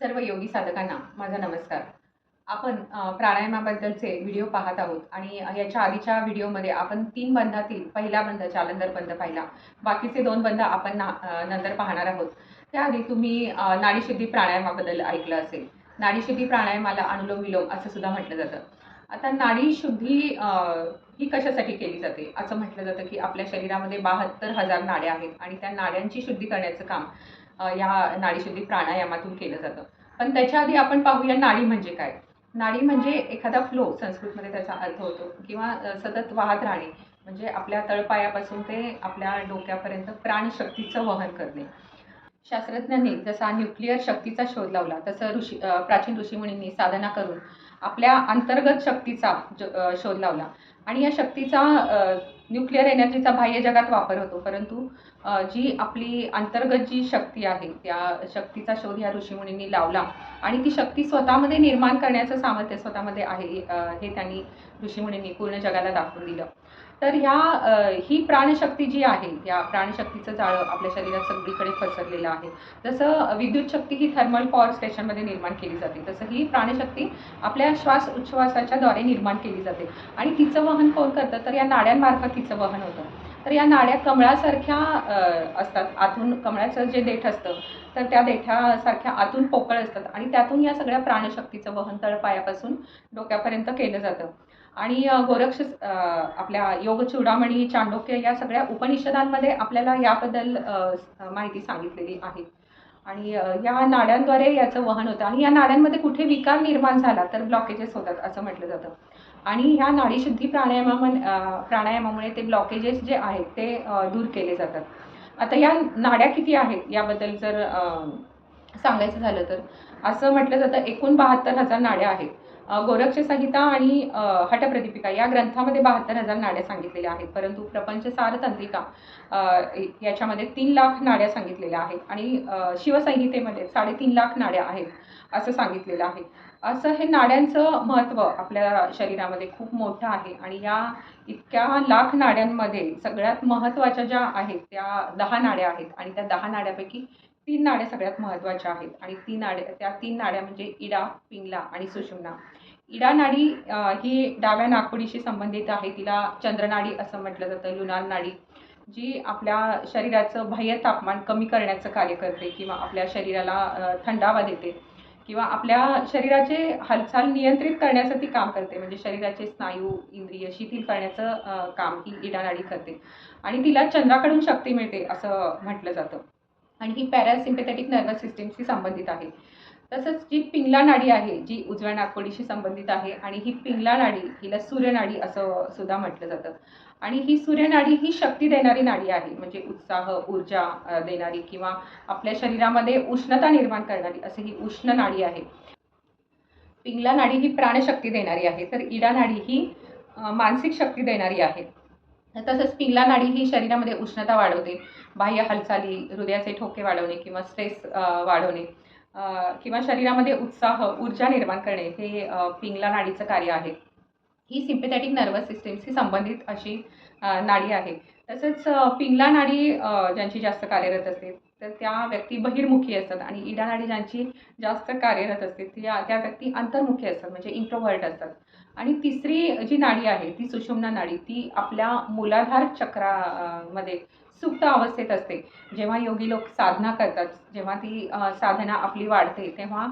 सर्व योगी साधकांना माझा नमस्कार. आपण प्राणायामाबद्दलचे व्हिडिओ पाहत आहोत आणि याच्या आधीच्या व्हिडिओमध्ये आपण तीन बंधातील पहिला बंध जालंधर बंध पाहिला. बाकीचे दोन बंध आपण ना नंतर पाहणार आहोत. त्याआधी तुम्ही नाडीशुद्धी प्राणायामाबद्दल ऐकलं असेल. नाडीशुद्धी प्राणायामाला अनुलोम विलोम असं सुद्धा म्हटलं जातं. आता नाडीशुद्धी ही कशासाठी केली जाते? असं म्हटलं जातं की आपल्या शरीरामध्ये बहात्तर हजार नाड्या आहेत आणि त्या नाड्यांची शुद्धी करण्याचं काम या नाडीशुद्धी प्राणायामातून केलं जातं. पण त्याच्या आधी आपण पाहूया नाडी म्हणजे काय? नाडी म्हणजे एखादा फ्लो संस्कृतमध्ये त्याचा अर्थ होतो किंवा सतत वाहत राहणे म्हणजे आपल्या तळपायापासून ते आपल्या डोक्यापर्यंत प्राणशक्तीचं वहन करणे. शास्त्रज्ञांनी जसा न्यूक्लिअर शक्तीचा शोध लावला तसं ऋषी प्राचीन ऋषीमुनींनी साधना करून आपल्या अंतर्गत शक्तीचा शोध लावला. आणि या शक्तीचा न्यूक्लिअर एनर्जीचा बाह्य जगात वापर होतो. परंतु जी आपली अंतर्गत जी शक्ती आहे त्या शक्तीचा शोध या ऋषीमुनींनी लावला आणि ती शक्ती स्वतःमध्ये निर्माण करण्याचं सामर्थ्य स्वतःमध्ये आहे हे त्यांनी ऋषीमुनींनी पूर्ण जगाला दाखवून दिलं. तर ह्या ही प्राणशक्ती जी आहे या प्राणशक्तीचं जाळं आपल्या शरीरात सगळीकडे पसरलेलं आहे. जसं विद्युत शक्ती ही थर्मल पॉवर स्टेशनमध्ये निर्माण केली जाते तसं ही प्राणशक्ती आपल्या श्वास उच्छ्वासाच्या द्वारे निर्माण केली जाते. आणि तिचं वहन कोण करतं? तर या नाड्यांमार्फत तिचं वहन होतं. तर या नाड्या कमळासारख्या असतात. आतून कमळाचं जे देठ असतं तर त्या देठासारख्या आतून पोकळ असतात आणि त्यातून या सगळ्या प्राणशक्तीचं वहन तळपायापासून डोक्यापर्यंत केलं जातं. आणि गोरक्ष आपल्या योग चुडामणी चांडोक्य या सगळ्या उपनिषदांमध्ये आपल्याला याबद्दल माहिती सांगितलेली आहे. आणि या नाड्यांद्वारे याचं वहन होतं. आणि या नाड्यांमध्ये कुठे विकार निर्माण झाला तर ब्लॉकेजेस होतात असं म्हटलं जातं. आणि ह्या नाडीशुद्धी प्राणायामा प्राणायामामुळे ते ब्लॉकेजेस जे आहेत ते दूर केले जातात. आता या नाड्या किती आहेत याबद्दल जर सांगायचं झालं तर? असं म्हटलं जातं एकूण बहात्तर हजार नाड्या आहेत. गोरक्ष संहिता आणि हटप्रदीपिका या ग्रंथामध्ये बहात्तर हजार नाड्या सांगितलेल्या आहेत. परंतु प्रपंच सार तंत्रिका याच्यामध्ये तीन लाख नाड्या सांगितलेल्या आहेत आणि शिवसंहितेमध्ये साडेतीन लाख नाड्या आहेत असं सांगितलेलं आहे. असं हे नाड्यांचं महत्त्व आपल्या शरीरामध्ये खूप मोठं आहे आणि या इतक्या लाख नाड्यांमध्ये सगळ्यात महत्त्वाच्या ज्या आहेत त्या दहा नाड्या आहेत आणि त्या दहा नाड्यापैकी तीन नाड्या सगळ्यात महत्त्वाच्या आहेत. आणि ती नाड्या त्या तीन नाड्या म्हणजे इडा पिंगला आणि सुषुम्ना. इडा नाडी ही डाव्या नागपुडीशी संबंधित आहे. तिला चंद्रनाडी असं म्हटलं जातं लुनार नाडी जी आपल्या शरीराचं बाह्य तापमान कमी करण्याचं कार्य करते किंवा आपल्या शरीराला थंडावा देते किंवा आपल्या शरीराचे हालचाल नियंत्रित करण्याचं ती काम करते. म्हणजे शरीराचे स्नायू इंद्रिय शिथिल करण्याचं काम ही इडा नाडी करते. आणि तिला चंद्राकडून शक्ती मिळते असं म्हटलं जातं. आणि ही पॅरासिम्पॅथेटिक नर्वस सिस्टीमशी संबंधित आहे. तसंच जी पिंगला नाडी आहे जी उजव्या नाकोडीशी संबंधित आहे आणि ही पिंगला नाडी हिला सूर्यनाडी असं सुद्धा म्हटलं जातं. आणि ही सूर्यनाडी ही शक्ती देणारी नाडी आहे म्हणजे उत्साह ऊर्जा देणारी किंवा आपल्या शरीरामध्ये उष्णता निर्माण करणारी असं ही उष्ण नाडी आहे. पिंगला नाडी ही प्राणशक्ती देणारी आहे तर इडा नाडी ही मानसिक शक्ती देणारी आहे. तसंच पिंगला नाडी ही शरीरामध्ये उष्णता वाढवते. बाह्य हालचाली हृदयाचे ठोके वाढवणे किंवा स्ट्रेस वाढवणे किंवा शरीरामध्ये उत्साह ऊर्जा निर्माण करणे हे पिंगला नाडीचं कार्य आहे. ही सिम्पेथॅटिक नर्वस सिस्टीमशी संबंधित अशी नाडी आहे. तसंच पिंगला नाडी ज्यांची जास्त कार्यरत असते तर त्या व्यक्ती बहिर्मुखी असतात आणि इडा नाडी ज्यांची जास्त कार्यरत असते त्या त्या व्यक्ती अंतर्मुखी असतात म्हणजे इंट्रोवर्ट असतात. आणि तिसरी जी नाडी आहे ती सुषुम्ना नाडी ती आपल्या मूलाधार चक्रामध्ये सुप्त अवस्थेत असते. जेव्हा योगी लोक साधना करतात जेव्हा ती साधना आपली वाढते तेव्हा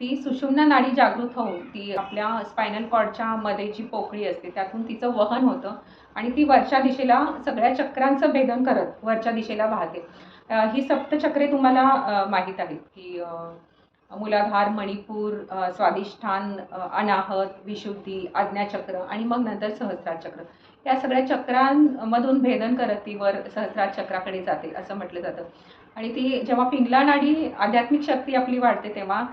ती सुषुम्ना नाडी जागृत होऊन ती आपल्या स्पायनल कॉर्डच्या मध्ये जी पोकळी असते त्यातून तिचं वहन होतं आणि ती वरच्या दिशेला सगळ्या चक्रांचं भेदन करत वरच्या दिशेला वाहते. ही सप्तचक्रे तुम्हाला माहीत आहेत की मुलाधार मणिपूर स्वादिष्ठान अनाहत विशुद्धी आज्ञाचक्र आणि मग नंतर सहस्रार चक्र. या सगळ्या चक्रांमधून भेदन करत ती वर सहस्रार चक्राकडे जाते असं म्हटलं जातं. आणि ती जेव्हा पिंगला नाडी आध्यात्मिक शक्ती आपली वाढते तेव्हा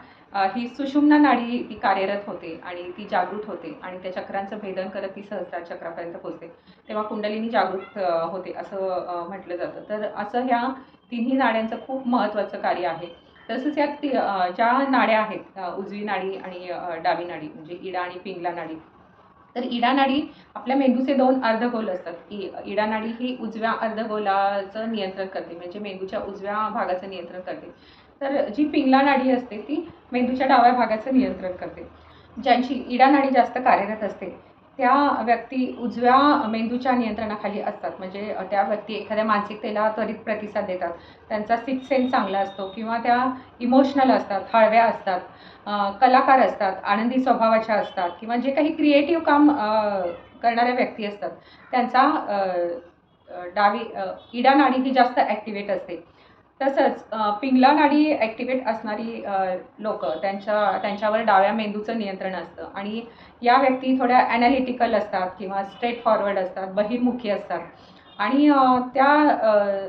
ही सुषुम्ना नाडी ती कार्यरत होते आणि ती जागृत होते आणि त्या चक्रांचं भेदन करत ती सहस्रार चक्रापर्यंत पोहोचते. तेव्हा कुंडलिनी जागृत होते असं म्हटलं जातं. तर असं ह्या तिन्ही नाड्यांचं खूप महत्त्वाचं कार्य आहे. तसंच यात ज्या नाड्या आहेत उजवी नाडी आणि डावी नाडी म्हणजे इडा आणि पिंगला नाडी तर इडा नाडी आपल्या मेंदूचे दोन अर्धगोल असतात. इ इडानाडी ही उजव्या अर्धगोलाचं नियंत्रण करते म्हणजे मेंदूच्या उजव्या भागाचं नियंत्रण करते. तर जी पिंगला नाडी असते ती मेंदूच्या डाव्या भागाचं नियंत्रण करते. ज्यांची इडा नाडी जास्त कार्यरत असते त्या व्यक्ती उजव्या मेंदूच्या नियंत्रणाखाली असतात. म्हणजे त्या व्यक्ती एखाद्या मानसिकतेला त्वरित प्रतिसाद देतात. त्यांचा सिक्स सेन्स चांगला असतो किंवा त्या इमोशनल असतात हळव्या असतात कलाकार असतात आनंदी स्वभावाच्या असतात किंवा जे काही क्रिएटिव्ह काम करणाऱ्या व्यक्ती असतात त्यांचा डावी अ, इडा नाडी ही जास्त ॲक्टिवेट असते. तसंच पिंगला नाडी ॲक्टिवेट असणारी लोक त्यांच्या त्यांच्यावर डाव्या मेंदूचं नियंत्रण असतं. आणि या व्यक्ती थोड्या ॲनालिटिकल असतात किंवा स्ट्रेट फॉरवर्ड असतात बहिर्मुखी असतात. आणि त्या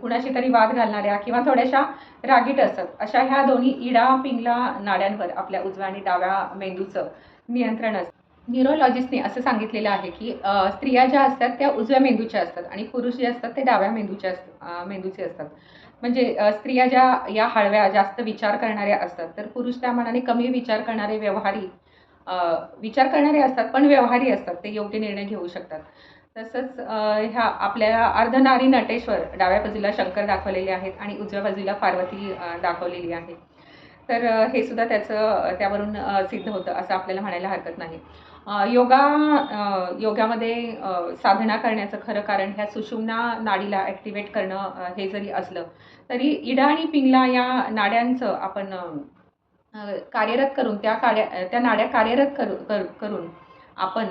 कुणाशी तरी वाद घालणाऱ्या किंवा थोड्याशा रागीट असतात अशा ह्या दोन्ही इडा पिंगला नाड्यांवर आपल्या उजव्या आणि डाव्या मेंदूचं नियंत्रण असतं. न्यूरोलॉजिस्टने असं सांगितलेलं आहे की स्त्रिया ज्या असतात त्या उजव्या मेंदूच्या असतात आणि पुरुष जे असतात ते डाव्या मेंदूच्या अस मेंदूचे असतात. म्हणजे स्त्रिया ज्या या हळव्या जास्त विचार करणाऱ्या असतात तर पुरुष त्या मनाने कमी विचार करणारे व्यवहारी विचार करणारे असतात पण व्यवहारी असतात ते योग्य निर्णय घेऊ शकतात. तसंच ह्या आपल्याला अर्धनारी नटेश्वर डाव्या बाजूला शंकर दाखवलेले आहेत आणि उजव्या बाजूला पार्वती दाखवलेली आहे. तर हे सुद्धा त्याचं त्यावरून सिद्ध होतं असं आपल्याला म्हणायला हरकत नाही. योगा योगामध्ये साधना करण्याचं खरं कारण ह्या सुषुम्ना नाडीला ॲक्टिवेट करणं हे जरी असलं तरी इडा आणि पिंगला या नाड्यांचं आपण कार्यरत करून त्या कार्या त्या नाड्या कार्यरत करू कर करून आपण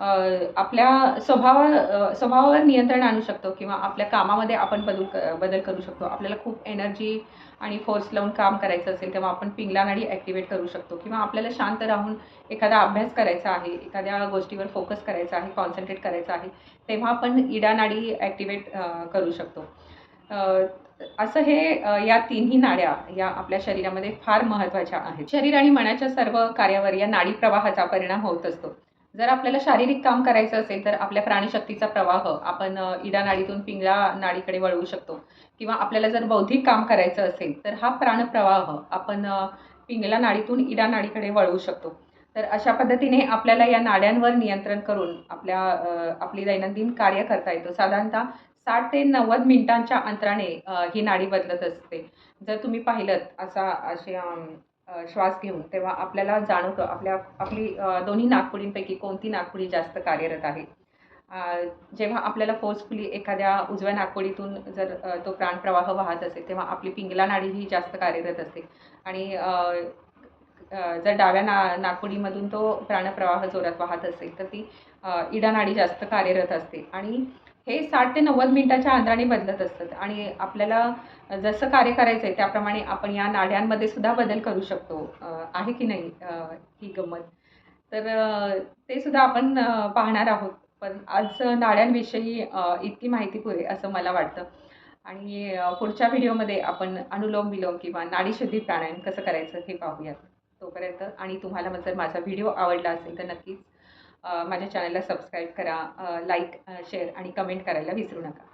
आपल्या स्वभावा स्वभावावर नियंत्रण आणू शकतो किंवा आपल्या कामामध्ये आपण बदल क बदल करू शकतो. आपल्याला खूप एनर्जी आणि फोर्स लावून काम करायचं असेल तेव्हा आपण पिंगला नाडी ॲक्टिवेट करू शकतो. किंवा आपल्याला शांत राहून एखादा अभ्यास करायचा आहे एखाद्या गोष्टीवर फोकस करायचा आहे कॉन्सन्ट्रेट करायचा आहे तेव्हा आपण इडा नाडी ॲक्टिवेट करू शकतो. असं हे या तिन्ही नाड्या या आपल्या शरीरामध्ये फार महत्त्वाच्या आहेत. शरीर आणि मनाच्या सर्व कार्यावर या नाडी प्रवाहाचा परिणाम होत असतो. जर आपल्याला शारीरिक काम करायचं असेल तर आपल्या प्राणशक्तीचा प्रवाह आपण इडा नाडीतून पिंगळा नाडीकडे वळवू शकतो. किंवा आपल्याला जर बौद्धिक काम करायचं असेल तर हा प्राणप्रवाह आपण पिंगळा पिंगला नाडीतून इडा नाडीकडे वळवू शकतो. तर अशा पद्धतीने आपल्याला या नाड्यांवर नियंत्रण करून आपल्या आपली दैनंदिन कार्य करता येतं. साधारणतः साठ ते नव्वद मिनिटांच्या अंतराने ही नाडी बदलत असते. जर तुम्ही पाहिलं असा असे श्वास घेऊन तेव्हा आपल्याला जाणवतं आपल्या आपली दोन्ही नागपुडींपैकी कोणती नागपुडी जास्त कार्यरत आहे? जेव्हा आपल्याला फोर्सफुली एखाद्या उजव्या नागपुडीतून जर तो प्राणप्रवाह वाहत असेल तेव्हा आपली पिंगला नाडी ही जास्त कार्यरत असते. आणि जर डाव्या ना नागपुडीमधून तो प्राणप्रवाह जोरात वाहत असेल तर ती इडानाडी इडा नाडी जास्त कार्यरत असते. आणि हे साठ ते नव्वद मिनिटाच्या अंतराने बदलत असतात. आणि आपल्याला जसं कार्य करायचं आहे त्याप्रमाणे आपण या नाड्यांमध्ये सुद्धा बदल करू शकतो. आहे की नाही ही गंमत? तर ते सुद्धा आपण पाहणार आहोत. पण आज नाड्यांविषयी इतकी माहिती पुरे असं मला वाटतं. आणि पुढच्या व्हिडिओमध्ये आपण अनुलोम विलोम किंवा नाडीशुद्धी प्राणायाम कसं करायचं हे पाहूयात. तोपर्यंत आणि तुम्हाला जर माझा व्हिडिओ आवडला असेल तर नक्कीच माझ्या चॅनलला सबस्क्राईब करा लाईक शेअर आणि कमेंट करायला विसरू नका.